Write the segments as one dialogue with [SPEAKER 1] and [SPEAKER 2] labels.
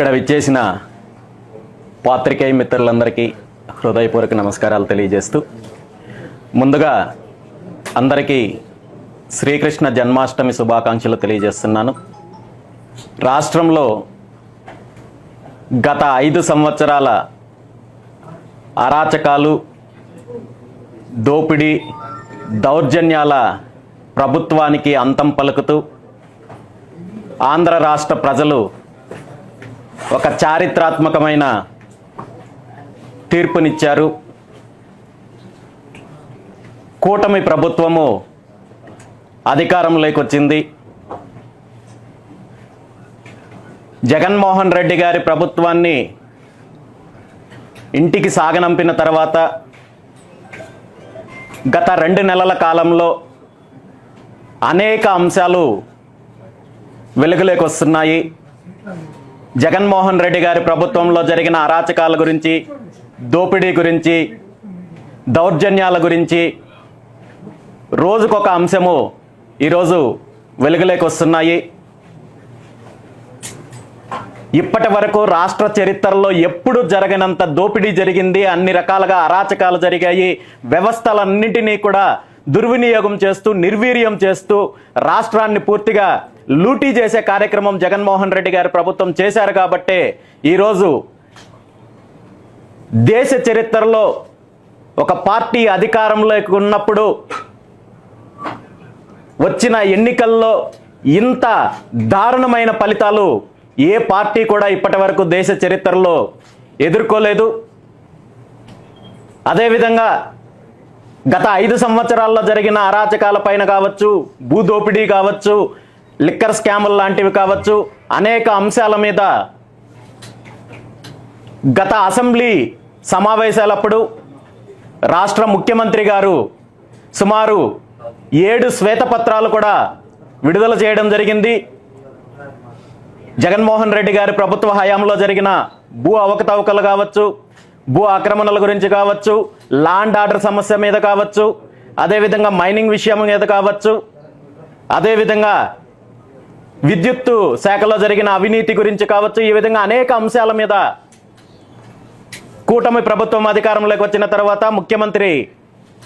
[SPEAKER 1] ఇక్కడ విచ్చేసిన పాత్రికేయ మిత్రులందరికీ హృదయపూర్వక నమస్కారాలు తెలియజేస్తూ ముందుగా అందరికీ శ్రీకృష్ణ జన్మాష్టమి శుభాకాంక్షలు తెలియజేస్తున్నాను. రాష్ట్రంలో గత ఐదు సంవత్సరాల అరాచకాలు దోపిడీ దౌర్జన్యాల ప్రభుత్వానికి అంతం పలుకుతూ ఆంధ్ర రాష్ట్ర ప్రజలు ఒక చారిత్రాత్మకమైన తీర్పునిచ్చారు. కూటమి ప్రభుత్వము అధికారంలోకి వచ్చింది జగన్మోహన్ రెడ్డి గారి ప్రభుత్వాన్ని ఇంటికి సాగనంపిన తర్వాత గత రెండు నెలల కాలంలో అనేక అంశాలు వెలుగులోకి వస్తున్నాయి. జగన్మోహన్ రెడ్డి గారి ప్రభుత్వంలో జరిగిన అరాచకాల గురించి దోపిడీ గురించి దౌర్జన్యాల గురించి రోజుకొక అంశము ఈరోజు వెలుగులోకి వస్తున్నాయి. ఇప్పటి వరకు రాష్ట్ర చరిత్రలో ఎప్పుడు జరగనంత దోపిడీ జరిగింది అన్ని రకాలుగా అరాచకాలు జరిగాయి. వ్యవస్థలన్నింటినీ కూడా దుర్వినియోగం చేస్తూ నిర్వీర్యం చేస్తూ రాష్ట్రాన్ని పూర్తిగా లూటీ చేసే కార్యక్రమం జగన్మోహన్ రెడ్డి గారి ప్రభుత్వం చేశారు కాబట్టే ఈరోజు దేశ చరిత్రలో ఒక పార్టీ అధికారంలోకి ఉన్నప్పుడు వచ్చిన ఎన్నికల్లో ఇంత దారుణమైన ఫలితాలు ఏ పార్టీ కూడా ఇప్పటి వరకు దేశ చరిత్రలో ఎదుర్కోలేదు. అదేవిధంగా గత ఐదు సంవత్సరాల్లో జరిగిన అరాచకాల పైన కావచ్చు భూదోపిడీ కావచ్చు లిక్కర్ స్కాములు లాంటివి కావచ్చు అనేక అంశాల మీద గత అసెంబ్లీ సమావేశాలప్పుడు రాష్ట్ర ముఖ్యమంత్రి గారు సుమారు ఏడు శ్వేతపత్రాలు కూడా విడుదల చేయడం జరిగింది. జగన్మోహన్ రెడ్డి గారి ప్రభుత్వ హయాంలో జరిగిన భూ అవకతవకలు కావచ్చు భూ ఆక్రమణల గురించి కావచ్చు లాండ్ ఆర్డర్ సమస్య మీద కావచ్చు అదేవిధంగా మైనింగ్ విషయం మీద కావచ్చు అదేవిధంగా విద్యుత్తు శాఖలో జరిగిన అవినీతి గురించి కావచ్చు ఈ విధంగా అనేక అంశాల మీద కూటమి ప్రభుత్వం అధికారంలోకి వచ్చిన తర్వాత ముఖ్యమంత్రి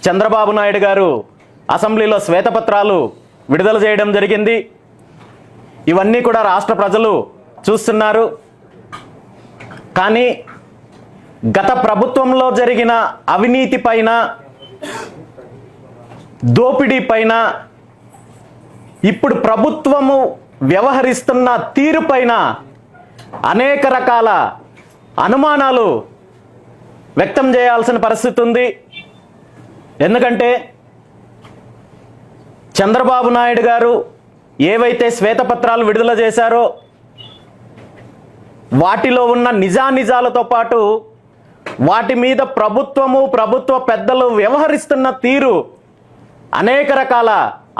[SPEAKER 1] చంద్రబాబు నాయుడు గారు అసెంబ్లీలో శ్వేతపత్రాలు విడుదల చేయడం జరిగింది. ఇవన్నీ కూడా రాష్ట్ర ప్రజలు చూస్తున్నారు. కానీ గత ప్రభుత్వంలో జరిగిన అవినీతి పైన దోపిడీ పైన ఇప్పుడు ప్రభుత్వము వ్యవహరిస్తున్న తీరు పైన అనేక రకాల అనుమానాలు వ్యక్తం చేయాల్సిన పరిస్థితి ఉంది. ఎందుకంటే చంద్రబాబు నాయుడు గారు ఏవైతే శ్వేతపత్రాలు విడుదల చేశారో వాటిలో ఉన్న నిజానిజాలతో పాటు వాటి మీద ప్రభుత్వము ప్రభుత్వ పెద్దలు వ్యవహరిస్తున్న తీరు అనేక రకాల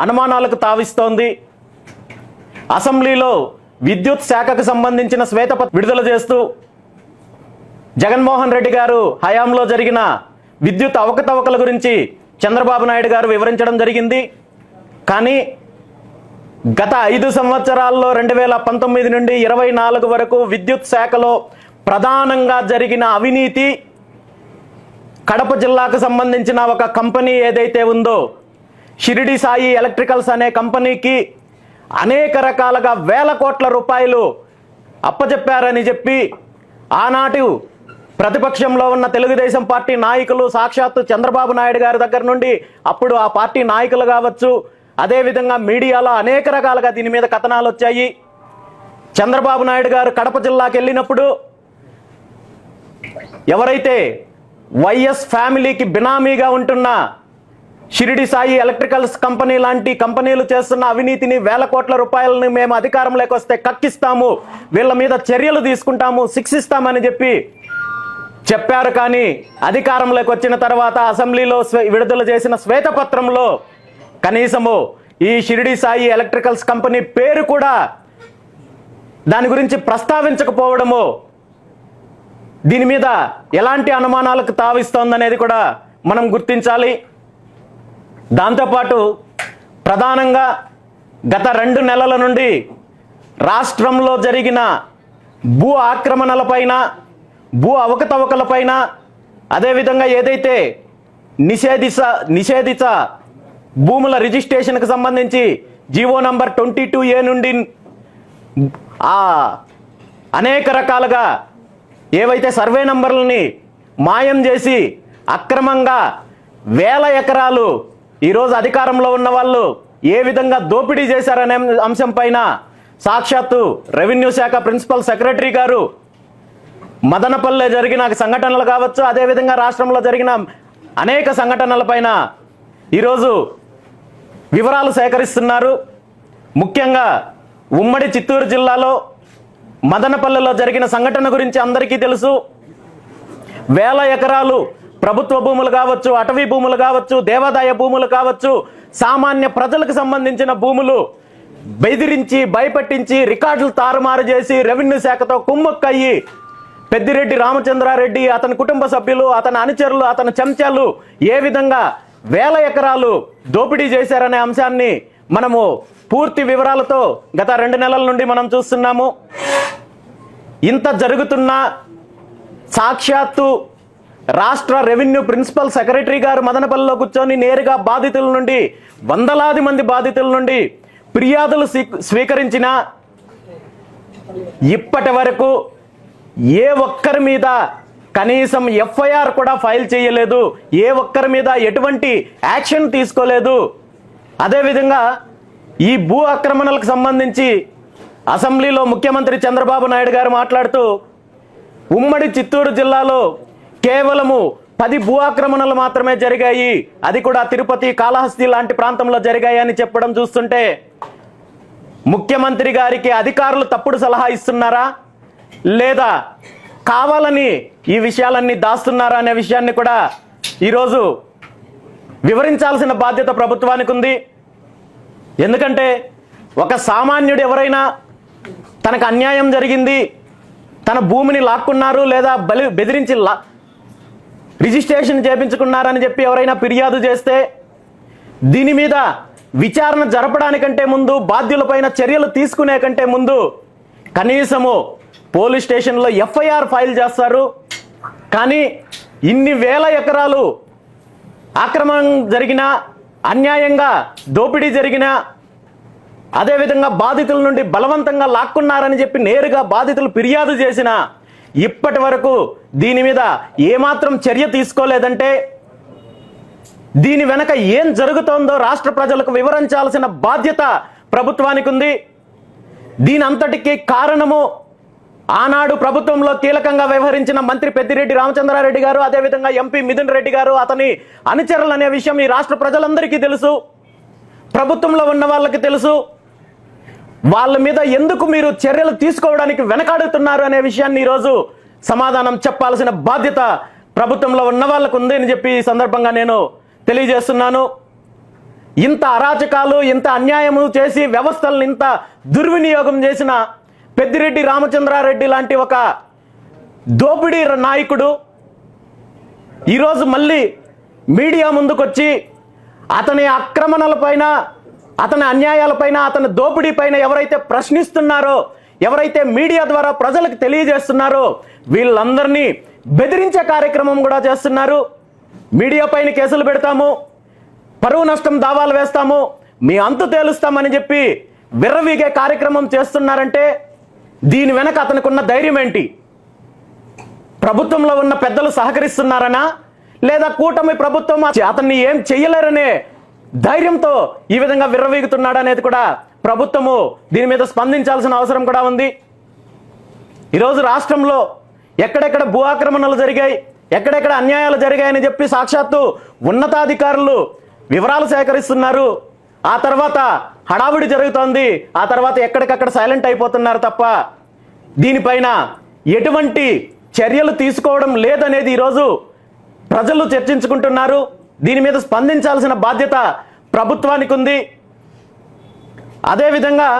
[SPEAKER 1] అనుమానాలకు తావిస్తోంది. అసెంబ్లీలో విద్యుత్ శాఖకు సంబంధించిన శ్వేతపత్ర విడుదల చేస్తూ జగన్మోహన్ రెడ్డి గారు హయాంలో జరిగిన విద్యుత్ అవకతవకల గురించి చంద్రబాబు నాయుడు గారు వివరించడం జరిగింది. కానీ గత ఐదు సంవత్సరాల్లో రెండు వేల పంతొమ్మిది నుండి ఇరవై నాలుగు వరకు విద్యుత్ శాఖలో ప్రధానంగా జరిగిన అవినీతి కడప జిల్లాకు సంబంధించిన ఒక కంపెనీ ఏదైతే ఉందో షిరిడి సాయి ఎలక్ట్రికల్స్ అనే కంపెనీకి అనేక రకాలుగా వేల కోట్ల రూపాయలు అప్పచెప్పారని చెప్పి ఆనాటి ప్రతిపక్షంలో ఉన్న తెలుగుదేశం పార్టీ నాయకులు సాక్షాత్తు చంద్రబాబు నాయుడు గారి దగ్గర నుండి అప్పుడు ఆ పార్టీ నాయకులు కావచ్చు అదేవిధంగా మీడియాలో అనేక రకాలుగా దీని మీద కథనాలు వచ్చాయి. చంద్రబాబు నాయుడు గారు కడప జిల్లాకి వెళ్ళినప్పుడు ఎవరైతే వైఎస్ ఫ్యామిలీకి బినామీగా ఉంటున్న షిరిడి సాయి ఎలక్ట్రికల్స్ కంపెనీ లాంటి కంపెనీలు చేస్తున్న అవినీతిని వేల కోట్ల రూపాయలని మేము అధికారంలోకి వస్తే కక్కిస్తాము వీళ్ళ మీద చర్యలు తీసుకుంటాము శిక్షిస్తామని చెప్పి చెప్పారు. కానీ అధికారంలోకి వచ్చిన తర్వాత అసెంబ్లీలో స్వే- విడుదల చేసిన శ్వేతపత్రంలో కనీసము ఈ షిరిడి సాయి ఎలక్ట్రికల్స్ కంపెనీ పేరు కూడా దాని గురించి ప్రస్తావించకపోవడము దీని మీద ఎలాంటి అనుమానాలకు తావిస్తోందనేది కూడా మనం గుర్తించాలి. దాంతోపాటు ప్రధానంగా గత రెండు నెలల నుండి రాష్ట్రంలో జరిగిన భూ ఆక్రమణలపైన భూ అవకతవకలపైన అదేవిధంగా ఏదైతే నిషేధిస నిషేధిత భూముల రిజిస్ట్రేషన్కు సంబంధించి GO number twenty two A నుండి ఆ అనేక రకాలుగా ఏవైతే సర్వే నంబర్లని మాయం చేసి అక్రమంగా వేల ఎకరాలు ఈరోజు అధికారంలో ఉన్న వాళ్ళు ఏ విధంగా దోపిడీ చేశారనే అంశం పైన సాక్షాత్తు రెవెన్యూ శాఖ ప్రిన్సిపల్ సెక్రటరీ గారు మదనపల్లె జరిగిన సంఘటనలు కావచ్చు అదేవిధంగా రాష్ట్రంలో జరిగిన అనేక సంఘటనలపైన ఈరోజు వివరాలు సేకరిస్తున్నారు. ముఖ్యంగా ఉమ్మడి చిత్తూరు జిల్లాలో మదనపల్లెలో జరిగిన సంఘటన గురించి అందరికీ తెలుసు. వేల ఎకరాలు ప్రభుత్వ భూములు కావచ్చు అటవీ భూములు కావచ్చు దేవాదాయ భూములు కావచ్చు సామాన్య ప్రజలకు సంబంధించిన భూములు బెదిరించి భయపెట్టించి రికార్డులు తారుమారు చేసి రెవెన్యూ శాఖతో కుమ్మక్కయ్యి పెద్దిరెడ్డి రామచంద్రారెడ్డి అతని కుటుంబ సభ్యులు అతని అనుచరులు అతని చెంచాలు ఏ విధంగా వేల ఎకరాలు దోపిడీ చేశారనే అంశాన్ని మనము పూర్తి వివరాలతో గత రెండు నెలల నుండి మనం చూస్తున్నాము. ఇంత జరుగుతున్న సాక్షాత్తు రాష్ట్ర రెవెన్యూ ప్రిన్సిపల్ సెక్రటరీ గారు మదనపల్లిలో కూర్చొని నేరుగా బాధితుల నుండి వందలాది మంది బాధితుల నుండి ఫిర్యాదులు స్వీకరించిన ఇప్పటి వరకు ఏ ఒక్కరి మీద కనీసం ఎఫ్ఐఆర్ కూడా ఫైల్ చేయలేదు ఏ ఒక్కరి మీద ఎటువంటి యాక్షన్ తీసుకోలేదు. అదేవిధంగా ఈ భూ ఆక్రమణలకు సంబంధించి అసెంబ్లీలో ముఖ్యమంత్రి చంద్రబాబు నాయుడు గారు మాట్లాడుతూ ఉమ్మడి చిత్తూరు జిల్లాలో కేవలము పది భూ ఆక్రమణలు మాత్రమే జరిగాయి. అది కూడా తిరుపతి కాళహస్తి లాంటి ప్రాంతంలో జరిగాయి అని చెప్పడం చూస్తుంటే ముఖ్యమంత్రి గారికి అధికారులు తప్పుడు సలహా ఇస్తున్నారా? లేదా కావాలని ఈ విషయాలన్నీ దాస్తున్నారా అనే విషయాన్ని కూడా ఈరోజు వివరించాల్సిన బాధ్యత ప్రభుత్వానికి ఉంది. ఎందుకంటే ఒక సామాన్యుడు ఎవరైనా తనకు అన్యాయం జరిగింది. తన భూమిని లాక్కున్నారు లేదా బలి బెదిరించి లా రిజిస్ట్రేషన్ చేపించుకున్నారని చెప్పి ఎవరైనా ఫిర్యాదు చేస్తే దీని మీద విచారణ జరపడానికంటే ముందు బాధ్యులపైన చర్యలు తీసుకునే కంటే ముందు కనీసము పోలీస్ స్టేషన్లో ఎఫ్ఐఆర్ ఫైల్ చేస్తారు. కానీ ఇన్ని వేల ఎకరాలు ఆక్రమణ జరిగిన అన్యాయంగా దోపిడీ జరిగిన అదేవిధంగా బాధితుల నుండి బలవంతంగా లాక్కున్నారని చెప్పి నేరుగా బాధితులు ఫిర్యాదు చేసిన ఇప్పటి వరకు దీని మీద ఏమాత్రం చర్య తీసుకోలేదంటే దీని వెనక ఏం జరుగుతోందో రాష్ట్ర ప్రజలకు వివరించాల్సిన బాధ్యత ప్రభుత్వానికి ఉంది. దీని అంతటికి కారణము ఆనాడు ప్రభుత్వంలో కీలకంగా వ్యవహరించిన మంత్రి పెద్దిరెడ్డి రామచంద్రారెడ్డి గారు అదేవిధంగా ఎంపీ మిథున్ రెడ్డి గారు అతని అనుచరులు అనే విషయం ఈ రాష్ట్ర ప్రజలందరికీ తెలుసు. ప్రభుత్వంలో ఉన్న వాళ్ళకి తెలుసు. వాళ్ళ మీద ఎందుకు మీరు చర్యలు తీసుకోవడానికి వెనకాడుతున్నారు అనే విషయాన్ని ఈరోజు సమాధానం చెప్పాల్సిన బాధ్యత ప్రభుత్వంలో ఉన్న వాళ్ళకు ఉంది అని చెప్పి ఈ సందర్భంగా నేను తెలియజేస్తున్నాను. ఇంత అరాచకాలు ఇంత అన్యాయము చేసి వ్యవస్థలను ఇంత దుర్వినియోగం చేసిన పెద్దిరెడ్డి రామచంద్రారెడ్డి లాంటి ఒక దోపిడీ నాయకుడు ఈరోజు మళ్ళీ మీడియా ముందుకొచ్చి అతని ఆక్రమణలపైన అతని అన్యాయాలపైన అతని దోపిడీ పైన ఎవరైతే ప్రశ్నిస్తున్నారో ఎవరైతే మీడియా ద్వారా ప్రజలకు తెలియజేస్తున్నారో వీళ్ళందరినీ బెదిరించే కార్యక్రమం కూడా చేస్తున్నారు. మీడియా పైన కేసులు పెడతాము పరువు నష్టం దావాలు వేస్తాము మీ అంతు తేలుస్తామని చెప్పి విర్రవీగే కార్యక్రమం చేస్తున్నారంటే దీని వెనక అతనికి ఉన్న ధైర్యం ఏంటి? ప్రభుత్వంలో ఉన్న పెద్దలు సహకరిస్తున్నారనా? లేదా కూటమి ప్రభుత్వం అతన్ని ఏం చెయ్యలేరనే ధైర్యంతో ఈ విధంగా విర్రవీగుతున్నాడు అనేది కూడా ప్రభుత్వము దీని మీద స్పందించాల్సిన అవసరం కూడా ఉంది. ఈరోజు రాష్ట్రంలో ఎక్కడెక్కడ భూ ఆక్రమణలు జరిగాయి ఎక్కడెక్కడ అన్యాయాలు జరిగాయని చెప్పి సాక్షాత్తు ఉన్నతాధికారులు వివరాలు సేకరిస్తున్నారు. ఆ తర్వాత హడావుడి జరుగుతోంది. ఆ తర్వాత ఎక్కడికక్కడ సైలెంట్ అయిపోతున్నారు తప్ప దీనిపైన ఎటువంటి చర్యలు తీసుకోవడం లేదనేది ఈరోజు ప్రజలు చర్చించుకుంటున్నారు. దీని మీద స్పందించాల్సిన బాధ్యత ప్రభుత్వానికి ఉంది అదేవిధంగా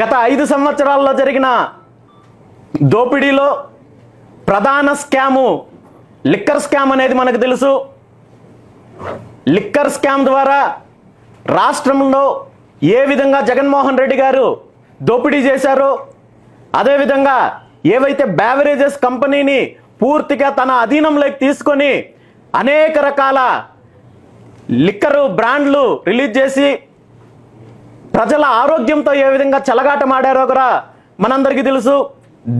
[SPEAKER 1] గత ఐదు సంవత్సరాల్లో జరిగిన దోపిడీలో ప్రధాన స్కాము లిక్కర్ స్కామ్ అనేది మనకు తెలుసు. లిక్కర్ స్కామ్ ద్వారా రాష్ట్రంలో ఏ విధంగా జగన్మోహన్ రెడ్డి గారు దోపిడీ చేశారో అదేవిధంగా ఏవైతే బ్యావరేజెస్ కంపెనీని పూర్తిగా తన అధీనంలోకి తీసుకొని అనేక రకాల లిక్కరు బ్రాండ్లు రిలీజ్ చేసి ప్రజల ఆరోగ్యంతో ఏ విధంగా చెలగాటమాడారో కూడా మనందరికీ తెలుసు.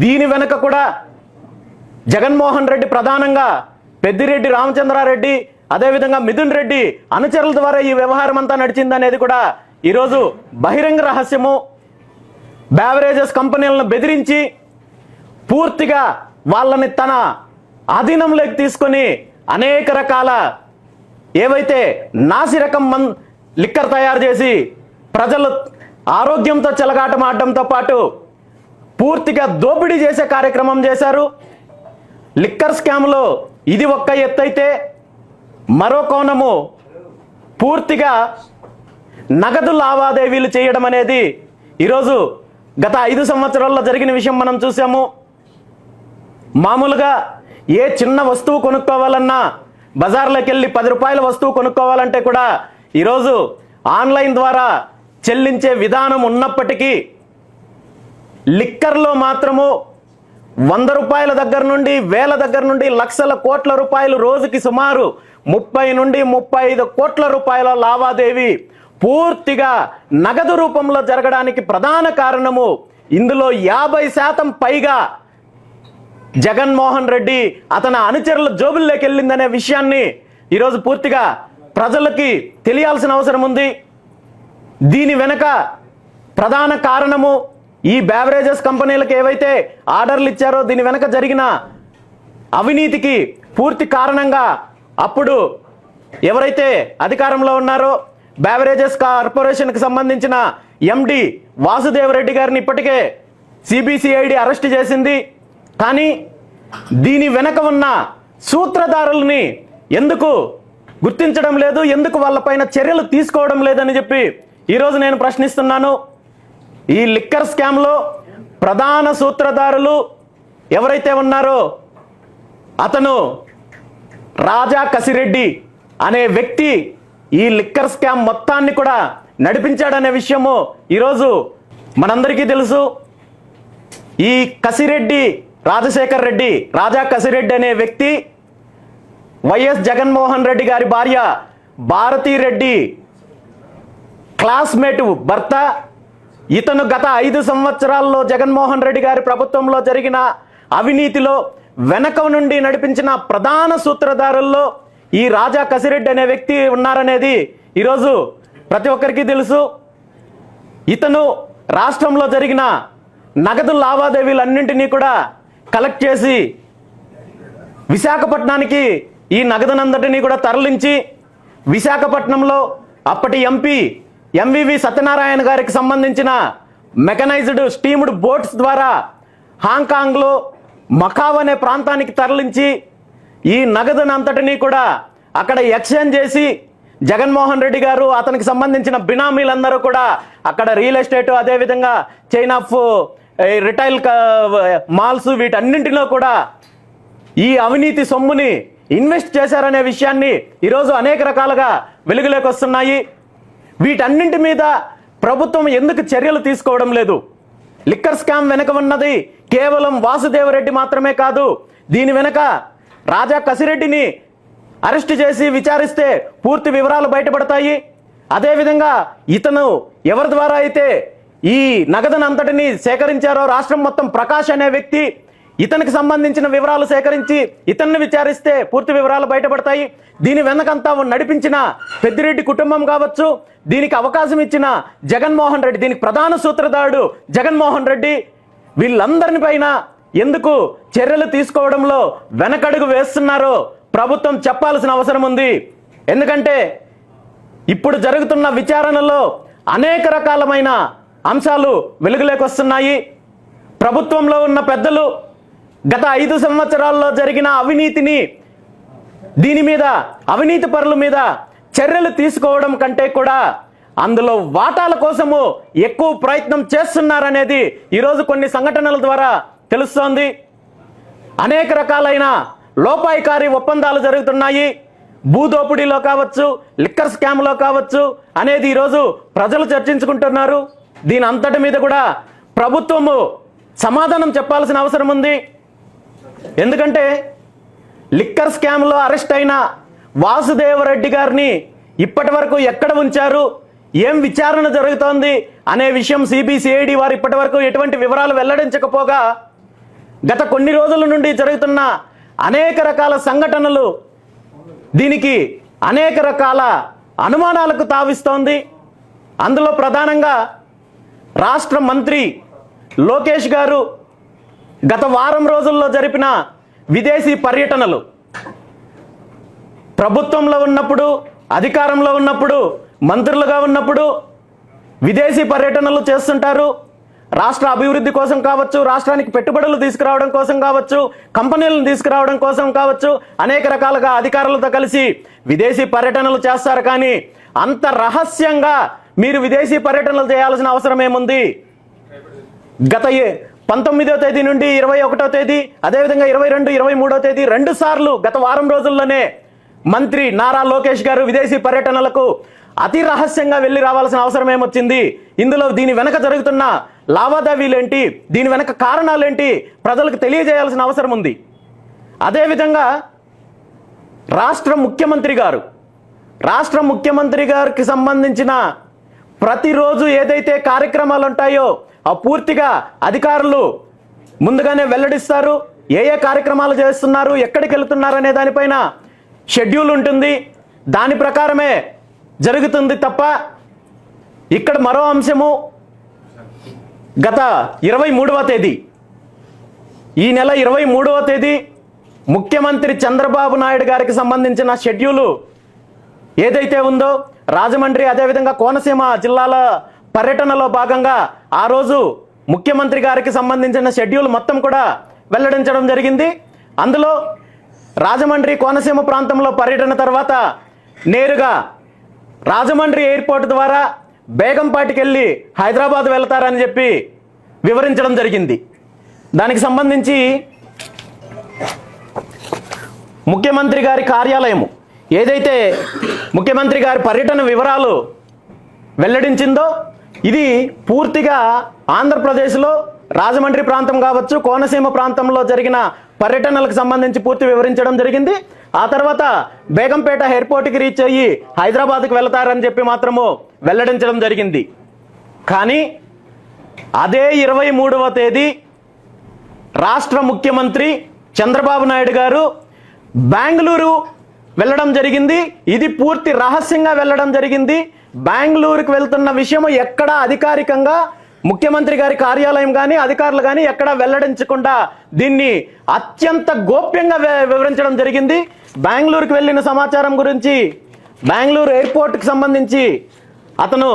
[SPEAKER 1] దీని వెనుక కూడా జగన్మోహన్ రెడ్డి ప్రధానంగా పెద్దిరెడ్డి రామచంద్రారెడ్డి అదేవిధంగా మిథున్ రెడ్డి అనుచరుల ద్వారా ఈ వ్యవహారం అంతా నడిచిందనేది కూడా ఈరోజు బహిరంగ రహస్యము. బ్యావరేజెస్ కంపెనీలను బెదిరించి పూర్తిగా వాళ్ళని తన అధీనంలోకి తీసుకొని అనేక రకాల ఏవైతే నాసి రకం మన్ లిక్కర్ తయారు చేసి ప్రజలు ఆరోగ్యంతో చెలగాటమాడడంతో పాటు పూర్తిగా దోపిడీ చేసే కార్యక్రమం చేశారు. లిక్కర్ స్కామ్లో ఇది ఒక్క ఎత్తైతే మరో కోణము పూర్తిగా నగదు లావాదేవీలు చేయడం అనేది ఈరోజు గత ఐదు సంవత్సరాల్లో జరిగిన విషయం మనం చూసాము మామూలుగా ఏ చిన్న వస్తువు కొనుక్కోవాలన్నా బజార్లోకి వెళ్ళి పది రూపాయల వస్తువు కొనుక్కోవాలంటే కూడా ఈరోజు ఆన్లైన్ ద్వారా చెల్లించే విధానం ఉన్నప్పటికీ లిక్కర్లో మాత్రము వంద రూపాయల దగ్గర నుండి వేల దగ్గర నుండి లక్షల కోట్ల రూపాయలు రోజుకి సుమారు ముప్పై నుండి ముప్పై ఐదు కోట్ల రూపాయల లావాదేవీ పూర్తిగా నగదు రూపంలో జరగడానికి ప్రధాన కారణము ఇందులో యాభై శాతం పైగా జగన్మోహన్ రెడ్డి అతని అనుచరుల జోబుల్లోకి వెళ్ళిందనే విషయాన్ని ఈరోజు పూర్తిగా ప్రజలకి తెలియాల్సిన అవసరం ఉంది. దీని వెనక ప్రధాన కారణము ఈ బ్యావరేజెస్ కంపెనీలకు ఏవైతే ఆర్డర్లు ఇచ్చారో దీని వెనక జరిగిన అవినీతికి పూర్తి కారణంగా అప్పుడు ఎవరైతే అధికారంలో ఉన్నారో బ్యావరేజెస్ కార్పొరేషన్కి సంబంధించిన ఎండి వాసుదేవరెడ్డి గారిని ఇప్పటికే సిబిసిఐడి అరెస్ట్ చేసింది. కానీ దీని వెనక ఉన్న సూత్రధారుల్ని ఎందుకు గుర్తించడం లేదు? ఎందుకు వాళ్ళపైన చర్యలు తీసుకోవడం లేదని చెప్పి ఈరోజు నేను ప్రశ్నిస్తున్నాను. ఈ లిక్కర్ స్కామ్లో ప్రధాన సూత్రధారులు ఎవరైతే ఉన్నారో అతను రాజా కసిరెడ్డి అనే వ్యక్తి ఈ లిక్కర్ స్కామ్ మొత్తాన్ని కూడా నడిపించాడనే విషయము ఈరోజు మనందరికీ తెలుసు. ఈ కసిరెడ్డి రాజశేఖర్ రెడ్డి రాజా కసిరెడ్డి అనే వ్యక్తి వైఎస్ జగన్మోహన్ రెడ్డి గారి భార్య భారతీ రెడ్డి క్లాస్మేట్ భర్త ఇతను గత ఐదు సంవత్సరాల్లో జగన్మోహన్ రెడ్డి గారి ప్రభుత్వంలో జరిగిన అవినీతిలో వెనక నుండి నడిపించిన ప్రధాన సూత్రధారుల్లో ఈ రాజా కసిరెడ్డి అనే వ్యక్తి ఉన్నారనేది ఈరోజు ప్రతి ఒక్కరికి తెలుసు. ఇతను రాష్ట్రంలో జరిగిన నగదు లావాదేవీలన్నింటినీ కూడా కలెక్ట్ చేసి విశాఖపట్నానికి ఈ నగదునందటినీ కూడా తరలించి విశాఖపట్నంలో అప్పటి ఎంపీ ఎంవివి సత్యనారాయణ గారికి సంబంధించిన మెకనైజ్డ్ స్టీమ్డ్ బోట్స్ ద్వారా హాంకాంగ్లో మకావ్ అనే ప్రాంతానికి తరలించి ఈ నగదునంతటినీ కూడా అక్కడ ఎక్స్చేంజ్ చేసి జగన్మోహన్ రెడ్డి గారు అతనికి సంబంధించిన బినామీలందరూ కూడా అక్కడ రియల్ ఎస్టేట్ అదేవిధంగా చైన్ ఆఫ్ రిటైల్ మాల్స్ వీటన్నింటిలో కూడా ఈ అవినీతి సొమ్ముని ఇన్వెస్ట్ చేశారనే విషయాన్ని ఈరోజు అనేక రకాలుగా వెలుగులోకి వస్తున్నాయి. వీటన్నింటి మీద ప్రభుత్వం ఎందుకు చర్యలు తీసుకోవడం లేదు? లిక్కర్ స్కామ్ వెనక ఉన్నది కేవలం వాసుదేవరెడ్డి మాత్రమే కాదు. దీని వెనక రాజా కసిరెడ్డిని అరెస్ట్ చేసి విచారిస్తే పూర్తి వివరాలు బయటపడతాయి. అదేవిధంగా ఇతను ఎవరి ద్వారా అయితే ఈ నగదునంతటిని సేకరించారో రాష్ట్రం మొత్తం ప్రకాష్ అనే వ్యక్తి ఇతనికి సంబంధించిన వివరాలు సేకరించి ఇతన్ని విచారిస్తే పూర్తి వివరాలు బయటపడతాయి. దీని వెనకంతా నడిపించిన పెద్దిరెడ్డి కుటుంబం కావచ్చు దీనికి అవకాశం ఇచ్చిన జగన్మోహన్ రెడ్డి దీనికి ప్రధాన సూత్రధారుడు జగన్మోహన్ రెడ్డి వీళ్ళందరిని పైన ఎందుకు చర్యలు తీసుకోవడంలో వెనకడుగు వేస్తున్నారో ప్రభుత్వం చెప్పాల్సిన అవసరం ఉంది. ఎందుకంటే ఇప్పుడు జరుగుతున్న విచారణలో అనేక రకాలమైన అంశాలు వెలుగులేకొస్తున్నాయి. ప్రభుత్వంలో ఉన్న పెద్దలు గత ఐదు సంవత్సరాల్లో జరిగిన అవినీతిని దీని మీద అవినీతి పరుల మీద చర్యలు తీసుకోవడం కంటే కూడా అందులో వాటాల కోసము ఎక్కువ ప్రయత్నం చేస్తున్నారనేది ఈరోజు కొన్ని సంఘటనల ద్వారా తెలుస్తోంది. అనేక రకాలైన లోపాయికారి ఒప్పందాలు జరుగుతున్నాయి. భూదోపిడీలో కావచ్చు లిక్కర్ స్కామ్లో కావచ్చు అనేది ఈరోజు ప్రజలు చర్చించుకుంటున్నారు. దీని అంతటి మీద కూడా ప్రభుత్వము సమాధానం చెప్పాల్సిన అవసరం ఉంది. ఎందుకంటే లిక్కర్ స్కామ్లో అరెస్ట్ అయిన వాసుదేవరెడ్డి గారిని ఇప్పటి వరకు ఎక్కడ ఉంచారు? ఏం విచారణ జరుగుతోంది? అనే విషయం సిబిసిఐడి వారు ఇప్పటి వరకు ఎటువంటి వివరాలు వెల్లడించకపోగా గత కొన్ని రోజుల నుండి జరుగుతున్న అనేక రకాల సంఘటనలు దీనికి అనేక రకాల అనుమానాలకు తావిస్తోంది. అందులో ప్రధానంగా రాష్ట్ర మంత్రి లోకేష్ గారు గత వారం రోజుల్లో జరిపిన విదేశీ పర్యటనలు. ప్రభుత్వంలో ఉన్నప్పుడు అధికారంలో ఉన్నప్పుడు మంత్రులుగా ఉన్నప్పుడు విదేశీ పర్యటనలు చేస్తుంటారు. రాష్ట్ర అభివృద్ధి కోసం కావచ్చు రాష్ట్రానికి పెట్టుబడులు తీసుకురావడం కోసం కావచ్చు కంపెనీలను తీసుకురావడం కోసం కావచ్చు అనేక రకాలుగా అధికారులతో కలిసి విదేశీ పర్యటనలు చేస్తారు. కానీ అంత రహస్యంగా మీరు విదేశీ పర్యటనలు చేయాల్సిన అవసరం ఏముంది? గత ఏ- పంతొమ్మిదో తేదీ నుండి ఇరవై ఒకటో తేదీ అదేవిధంగా ఇరవై రెండు ఇరవై మూడో తేదీ రెండు సార్లు గత వారం రోజుల్లోనే మంత్రి నారా లోకేష్ గారు విదేశీ పర్యటనలకు అతి రహస్యంగా వెళ్ళి రావాల్సిన అవసరం ఏమొచ్చింది? ఇందులో దీని వెనక జరుగుతున్న లావాదేవీలేంటి? దీని వెనక కారణాలేంటి? ప్రజలకు తెలియజేయాల్సిన అవసరం ఉంది. అదేవిధంగా రాష్ట్ర ముఖ్యమంత్రి గారు రాష్ట్ర ముఖ్యమంత్రి గారికి సంబంధించిన ప్రతిరోజు ఏదైతే కార్యక్రమాలు ఉంటాయో ఆ పూర్తిగా అధికారులు ముందుగానే వెల్లడిస్తారు. ఏ ఏ కార్యక్రమాలు చేస్తున్నారు ఎక్కడికి వెళుతున్నారు అనే దానిపైన షెడ్యూల్ ఉంటుంది. దాని ప్రకారమే జరుగుతుంది తప్ప ఇక్కడ మరో అంశము గత ఇరవై మూడవ తేదీ. ఈ నెల ఇరవై మూడవ తేదీ ముఖ్యమంత్రి చంద్రబాబు నాయుడు గారికి సంబంధించిన షెడ్యూలు ఏదైతే ఉందో రాజమండ్రి అదేవిధంగా కోనసీమ జిల్లాల పర్యటనలో భాగంగా ఆ రోజు ముఖ్యమంత్రి గారికి సంబంధించిన షెడ్యూల్ మొత్తం కూడా వెల్లడించడం జరిగింది. అందులో రాజమండ్రి కోనసీమ ప్రాంతంలో పర్యటన తర్వాత నేరుగా రాజమండ్రి ఎయిర్పోర్ట్ ద్వారా బేగంపాటికి వెళ్ళి హైదరాబాద్ వెళ్తారని చెప్పి వివరించడం జరిగింది. దానికి సంబంధించి ముఖ్యమంత్రి గారి కార్యాలయము ఏదైతే ముఖ్యమంత్రి గారి పర్యటన వివరాలు వెల్లడించిందో ఇది పూర్తిగా ఆంధ్రప్రదేశ్లో రాజమండ్రి ప్రాంతం కావచ్చు కోనసీమ ప్రాంతంలో జరిగిన పర్యటనలకు సంబంధించి పూర్తి వివరించడం జరిగింది. ఆ తర్వాత బేగంపేట ఎయిర్పోర్ట్కి రీచ్ అయ్యి హైదరాబాద్కు వెళతారని చెప్పి మాత్రము వెల్లడించడం జరిగింది. కానీ అదే ఇరవై మూడవ తేదీ రాష్ట్ర ముఖ్యమంత్రి చంద్రబాబు నాయుడు గారు బెంగళూరు వెళ్ళడం జరిగింది. ఇది పూర్తి రహస్యంగా వెళ్ళడం జరిగింది. బెంగళూరుకు వెళ్తున్న విషయం ఎక్కడా అధికారికంగా ముఖ్యమంత్రి గారి కార్యాలయం కానీ అధికారులు కానీ ఎక్కడా వెల్లడించకుండా దీన్ని అత్యంత గోప్యంగా వివరించడం జరిగింది. బెంగళూరుకు వెళ్ళిన సమాచారం గురించి బెంగళూరు ఎయిర్పోర్ట్కి సంబంధించి అతను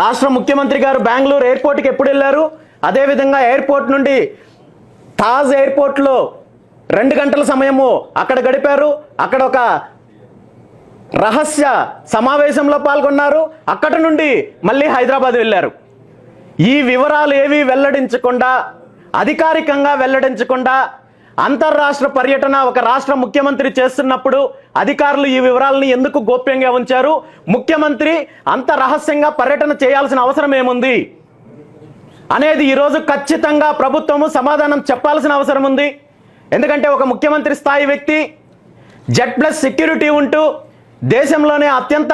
[SPEAKER 1] రాష్ట్ర ముఖ్యమంత్రి గారు బెంగళూరు ఎయిర్పోర్ట్కి ఎప్పుడు వెళ్ళారు? అదేవిధంగా ఎయిర్పోర్ట్ నుండి తాజ్ ఎయిర్పోర్ట్లో రెండు గంటల సమయము అక్కడ గడిపారు. అక్కడ ఒక రహస్య సమావేశంలో పాల్గొన్నారు. అక్కడి నుండి మళ్ళీ హైదరాబాద్ వెళ్ళారు. ఈ వివరాలు ఏవి వెల్లడించకుండా అధికారికంగా వెల్లడించకుండా అంతర్రాష్ట్ర పర్యటన ఒక రాష్ట్ర ముఖ్యమంత్రి చేస్తున్నప్పుడు అధికారులు ఈ వివరాలను ఎందుకు గోప్యంగా ఉంచారు? ముఖ్యమంత్రి అంత రహస్యంగా పర్యటన చేయాల్సిన అవసరం ఏముంది? అనేది ఈరోజు ఖచ్చితంగా ప్రభుత్వము సమాధానం చెప్పాల్సిన అవసరం ఉంది. ఎందుకంటే ఒక ముఖ్యమంత్రి స్థాయి వ్యక్తి జెడ్ ప్లస్ సెక్యూరిటీ ఉంటూ దేశంలోనే అత్యంత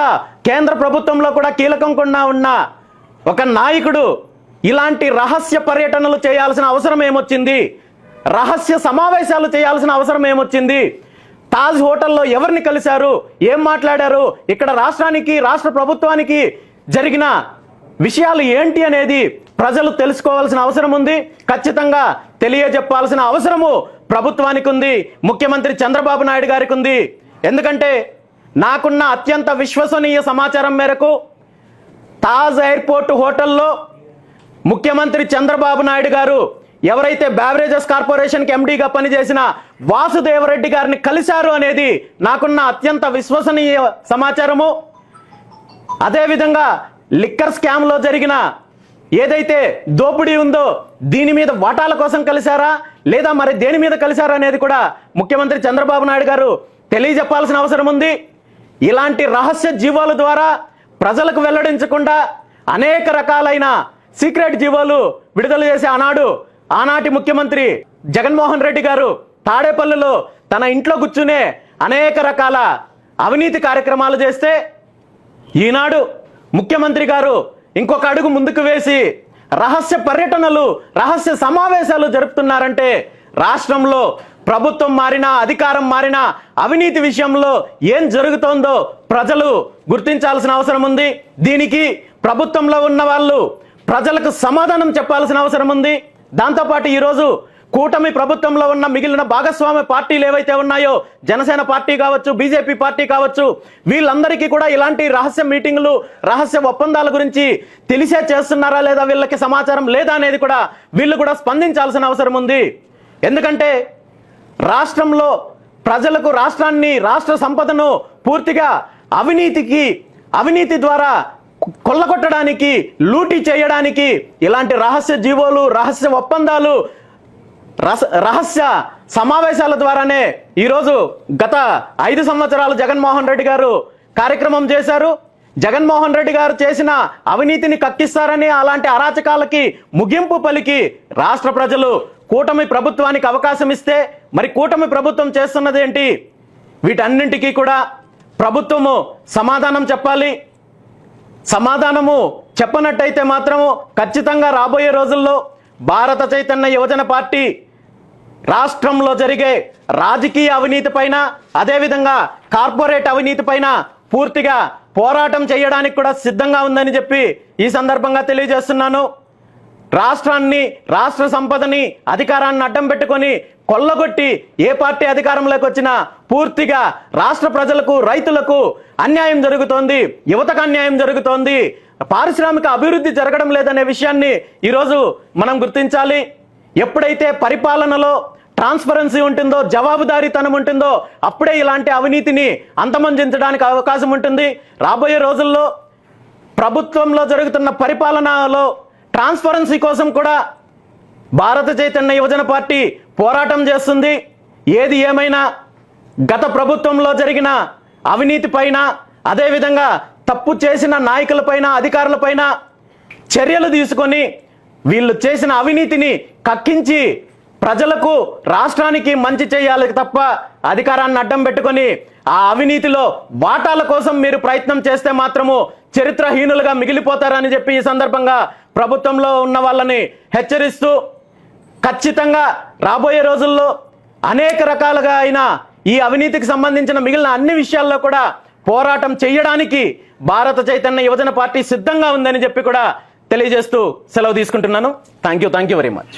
[SPEAKER 1] కేంద్ర ప్రభుత్వంలో కూడా కీలకంకుండా ఉన్న ఒక నాయకుడు ఇలాంటి రహస్య పర్యటనలు చేయాల్సిన అవసరం ఏమొచ్చింది? రహస్య సమావేశాలు చేయాల్సిన అవసరం ఏమొచ్చింది? తాజ్ హోటల్లో ఎవరిని కలిశారు? ఏం మాట్లాడారు? ఇక్కడ రాష్ట్రానికి రాష్ట్ర ప్రభుత్వానికి జరిగిన విషయాలు ఏంటి అనేది ప్రజలు తెలుసుకోవాల్సిన అవసరం ఉంది. ఖచ్చితంగా తెలియజెప్పాల్సిన అవసరము ప్రభుత్వానికి ఉంది ముఖ్యమంత్రి చంద్రబాబు నాయుడు గారికి ఉంది ఎందుకంటే నాకున్న అత్యంత విశ్వసనీయ సమాచారం మేరకు తాజ్ ఎయిర్పోర్ట్ హోటల్లో ముఖ్యమంత్రి చంద్రబాబు నాయుడు గారు ఎవరైతే బ్యావరేజెస్ కార్పొరేషన్కి ఎండీగా పనిచేసిన వాసుదేవరెడ్డి గారిని కలిశారు అనేది నాకున్న అత్యంత విశ్వసనీయ సమాచారము. అదేవిధంగా లిక్కర్ స్కామ్లో జరిగిన ఏదైతే దోపిడీ ఉందో దీని మీద వాటాల కోసం కలిశారా? లేదా మరి దేని మీద కలిశారా అనేది కూడా ముఖ్యమంత్రి చంద్రబాబు నాయుడు గారు తెలియజెప్పాల్సిన అవసరం ఉంది. ఇలాంటి రహస్య జీవాల ద్వారా ప్రజలకు వెల్లడించకుండా అనేక రకాలైన సీక్రెట్ జీవోలు విడుదల చేసి ఆనాడు ఆనాటి ముఖ్యమంత్రి జగన్మోహన్ రెడ్డి గారు తాడేపల్లిలో తన ఇంట్లో కూర్చునే అనేక రకాల అవినీతి కార్యక్రమాలు చేస్తే ఈనాడు ముఖ్యమంత్రి గారు ఇంకొక అడుగు ముందుకు వేసి రహస్య పర్యటనలు రహస్య సమావేశాలు జరుపుతున్నారంటే రాష్ట్రంలో ప్రభుత్వం మారినా అధికారం మారినా అవినీతి విషయంలో ఏం జరుగుతోందో ప్రజలు గుర్తించాల్సిన అవసరం ఉంది. దీనికి ప్రభుత్వంలో ఉన్న వాళ్ళు ప్రజలకు సమాధానం చెప్పాల్సిన అవసరం ఉంది. దాంతోపాటు ఈరోజు కూటమి ప్రభుత్వంలో ఉన్న మిగిలిన భాగస్వామ్య పార్టీలు ఏవైతే ఉన్నాయో జనసేన పార్టీ కావచ్చు బీజేపీ పార్టీ కావచ్చు వీళ్ళందరికీ కూడా ఇలాంటి రహస్య మీటింగులు రహస్య ఒప్పందాల గురించి తెలిసే చేస్తున్నారా లేదా వీళ్ళకి సమాచారం లేదా అనేది కూడా వీళ్ళు కూడా స్పందించాల్సిన అవసరం ఉంది. ఎందుకంటే రాష్ట్రంలో ప్రజలకు రాష్ట్రాన్ని రాష్ట్ర సంపదను పూర్తిగా అవినీతికి అవినీతి ద్వారా కొల్లగొట్టడానికి లూటీ చేయడానికి ఇలాంటి రహస్య జీవోలు రహస్య ఒప్పందాలు రహస్య సమావేశాల ద్వారానే ఈరోజు గత ఐదు సంవత్సరాలు జగన్మోహన్ రెడ్డి గారు కార్యక్రమం చేశారు. జగన్మోహన్ రెడ్డి గారు చేసిన అవినీతిని కక్కిస్తారని అలాంటి అరాచకాలకి ముగింపు పలికి రాష్ట్ర ప్రజలు కూటమి ప్రభుత్వానికి అవకాశం ఇస్తే మరి కూటమి ప్రభుత్వం చేస్తున్నది ఏంటి? వీటన్నింటికీ కూడా ప్రభుత్వము సమాధానం చెప్పాలి. సమాధానము చెప్పనట్టయితే మాత్రము ఖచ్చితంగా రాబోయే రోజుల్లో భారత చైతన్య యువజన పార్టీ రాష్ట్రంలో జరిగే రాజకీయ అవినీతి పైన అదేవిధంగా కార్పొరేట్ అవినీతి పైన పూర్తిగా పోరాటం చేయడానికి కూడా సిద్ధంగా ఉందని చెప్పి ఈ సందర్భంగా తెలియజేస్తున్నాను. రాష్ట్రాన్ని రాష్ట్ర సంపదని అధికారాన్ని అడ్డం పెట్టుకొని కొల్లగొట్టి ఏ పార్టీ అధికారంలోకి వచ్చినా పూర్తిగా రాష్ట్ర ప్రజలకు రైతులకు అన్యాయం జరుగుతోంది యువతకు అన్యాయం జరుగుతోంది. పారిశ్రామిక అభివృద్ధి జరగడం లేదనే విషయాన్ని ఈరోజు మనం గుర్తించాలి. ఎప్పుడైతే పరిపాలనలో ట్రాన్స్పరెన్సీ ఉంటుందో జవాబుదారీతనం ఉంటుందో అప్పుడే ఇలాంటి అవినీతిని అంతమొందించడానికి అవకాశం ఉంటుంది. రాబోయే రోజుల్లో ప్రభుత్వంలో జరుగుతున్న పరిపాలనలో ట్రాన్స్పరెన్సీ కోసం కూడా భారత చైతన్య యువజన పార్టీ పోరాటం చేస్తుంది. ఏది ఏమైనా గత ప్రభుత్వంలో జరిగిన అవినీతి పైన అదేవిధంగా తప్పు చేసిన నాయకులపైన అధికారులపైన చర్యలు తీసుకొని వీళ్ళు చేసిన అవినీతిని కక్కించి ప్రజలకు రాష్ట్రానికి మంచి చేయాలి తప్ప అధికారాన్ని అడ్డం పెట్టుకొని ఆ అవినీతిలో వాటాల కోసం మీరు ప్రయత్నం చేస్తే మాత్రము చరిత్రహీనులుగా మిగిలిపోతారని చెప్పి ఈ సందర్భంగా ప్రభుత్వంలో ఉన్న వాళ్ళని హెచ్చరిస్తూ ఖచ్చితంగా రాబోయే రోజుల్లో అనేక రకాలుగా అయిన ఈ అవినీతికి సంబంధించిన మిగిలిన అన్ని విషయాల్లో కూడా పోరాటం చేయడానికి భారత చైతన్య యువజన పార్టీ సిద్ధంగా ఉందని చెప్పి కూడా తెలియజేస్తూ సెలవు తీసుకుంటున్నాను. Thank you thank you very much